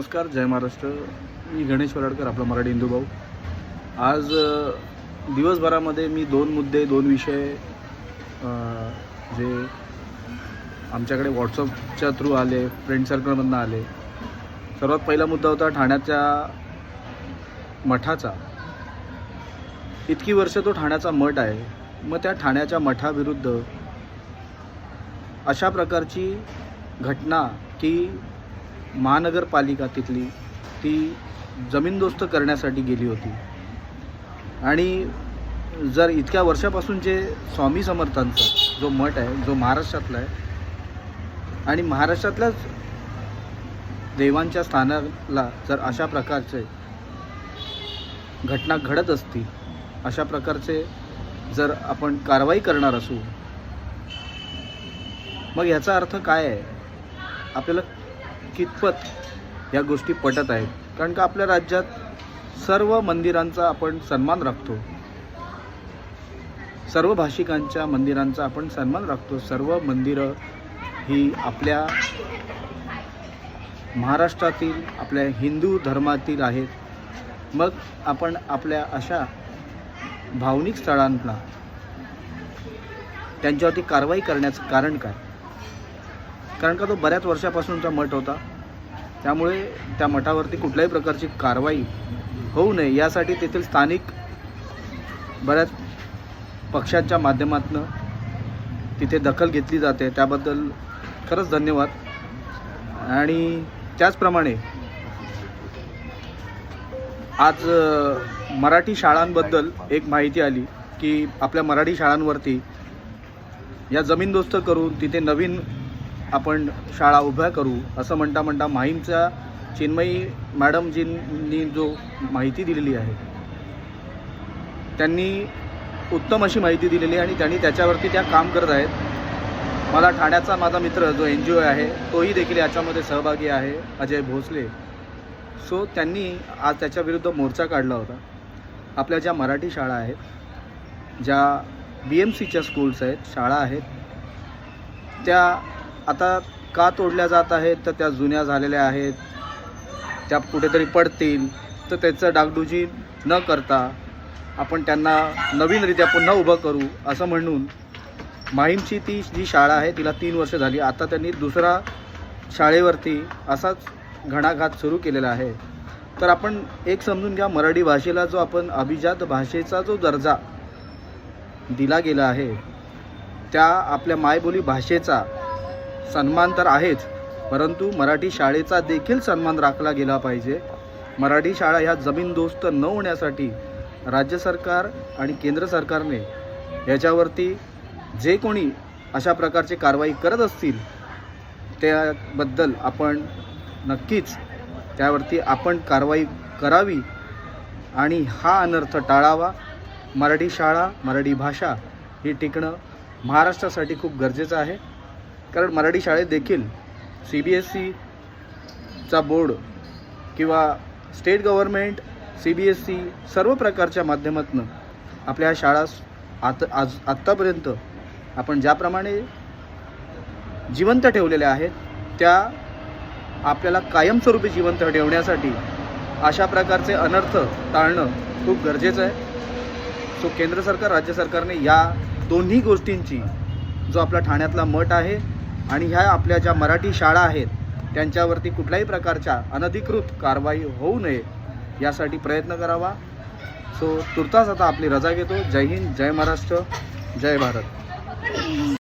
नमस्कार जय महाराष्ट्र. मी गणेश वराडकर आपला मराठी हिंदू भाऊ. आज दिवसभरामध्ये मी दोन मुद्दे दोन विषय जे आमच्याकडे व्हॉट्सअपच्या थ्रू आले फ्रेंड सर्कलमधनं आले. सर्वात पहिला मुद्दा होता ठाण्याच्या मठाचा. इतकी वर्ष तो ठाण्याचा मठ आहे. मग त्या ठाण्याच्या मठाविरुद्ध अशा प्रकारची घटना की महानगरपालिका तिथली ती जमीनदोस्त करण्यासाठी गेली होती. आणि जर इतक्या वर्षापासून जे स्वामी समर्थांचा जो मठ आहे जो महाराष्ट्रातला आहे आणि महाराष्ट्रातल्याच देवांच्या स्थानाला जर अशा प्रकारचे घटना घडत असतील अशा प्रकारचे जर आपण कारवाई करणार असू मग याचा अर्थ काय आहे? आपल्याला कितपत या गोष्टी पटत आहेत. कारण का आपल्या राज्यात सर्व मंदिरांचा आपण सन्मान राखतो. सर्व भाषिकांच्या मंदिरांचा आपण सन्मान राखतो. सर्व मंदिरं ही आपल्या महाराष्ट्रातील आपल्या हिंदू धर्मातील आहेत. मग आपण आपल्या अशा भावनिक स्थळांना त्यांच्यावरती कारवाई करण्याचं कारण काय? कारण का तो बऱ्याच वर्षापासूनचा मठ होता. त्यामुळे त्या मठावरती कुठल्याही प्रकारची कारवाई होऊ नये यासाठी तेथील स्थानिक बऱ्याच पक्षांच्या माध्यमातून तिथे दखल घेतली जाते. त्याबद्दल खरंच धन्यवाद. आणि त्याचप्रमाणे आज मराठी शाळांबद्दल एक माहिती आली की आपल्या मराठी शाळांवरती या जमीनदोस्त करून तिथे नवीन आपण शाळा उभ्या करू असं म्हणता म्हणता माहीमचा चिन्मयी मॅडमजींनी जो माहिती दिलेली आहे त्यांनी उत्तम अशी माहिती दिलेली आहे आणि त्यांनी त्याच्यावरती त्या काम करत आहेत. मला ठाण्याचा माझा मित्र जो एन जी ओ आहे तोही देखील याच्यामध्ये सहभागी आहे अजय भोसले. सो त्यांनी आज त्याच्याविरुद्ध मोर्चा काढला होता. आपल्या ज्या मराठी शाळा आहेत ज्या बी एम सीच्या स्कूल्स आहेत शाळा आहेत त्या आता का तोडल्या जात आहेत? तर त्या जुन्या झालेल्या आहेत. त्या कुठेतरी पडतील. तर त्याचं डागडुजी न करता आपण त्यांना नवीनरित्या पुन्हा उभं करू असं म्हणून माहीमची ती जी शाळा आहे तिला तीन वर्ष झाली. आता त्यांनी दुसरा शाळेवरती असाच घणाघात सुरू केलेला आहे. तर आपण एक समजून घ्या मराठी भाषेला जो आपण अभिजात भाषेचा जो दर्जा दिला गेला आहे त्या आपल्या मायबोली भाषेचा सन्मान तर आहेच परंतु मराठी शाळेचा देखील सन्मान राखला गेला पाहिजे. मराठी शाळा ह्या जमीनदोस्त न होण्यासाठी राज्य सरकार आणि केंद्र सरकारने याच्यावरती जे कोणी अशा प्रकारचे कारवाई करत असतील त्याबद्दल आपण नक्कीच त्यावरती आपण कारवाई करावी आणि हा अनर्थ टाळावा. मराठी शाळा मराठी भाषा ही टिकणं महाराष्ट्रासाठी खूप गरजेचं आहे. कारण मराठी शाळेत देखील सी बी एस सीचा बोर्ड किंवा state government C B S C सर्व प्रकारच्या माध्यमातून आपल्या शाळा आत आज आत्तापर्यंत आपण ज्याप्रमाणे जिवंत ठेवलेल्या आहेत त्या आपल्याला कायमस्वरूपी जिवंत ठेवण्यासाठी अशा प्रकारचे अनर्थ टाळणं खूप गरजेचं आहे. सो केंद्र सरकार राज्य सरकारने या दोन्ही गोष्टींची जो आपला ठाण्यातला मठ आहे आणि ह्या आपल्या ज्या मराठी शाळा आहेत त्यांच्यावरती कुठल्याही प्रकारच्या अनधिकृत कारवाई होऊ नये यासाठी प्रयत्न करावा. सो तुर्तास आता आपली रजा घेतो. जय हिंद जय महाराष्ट्र जय भारत.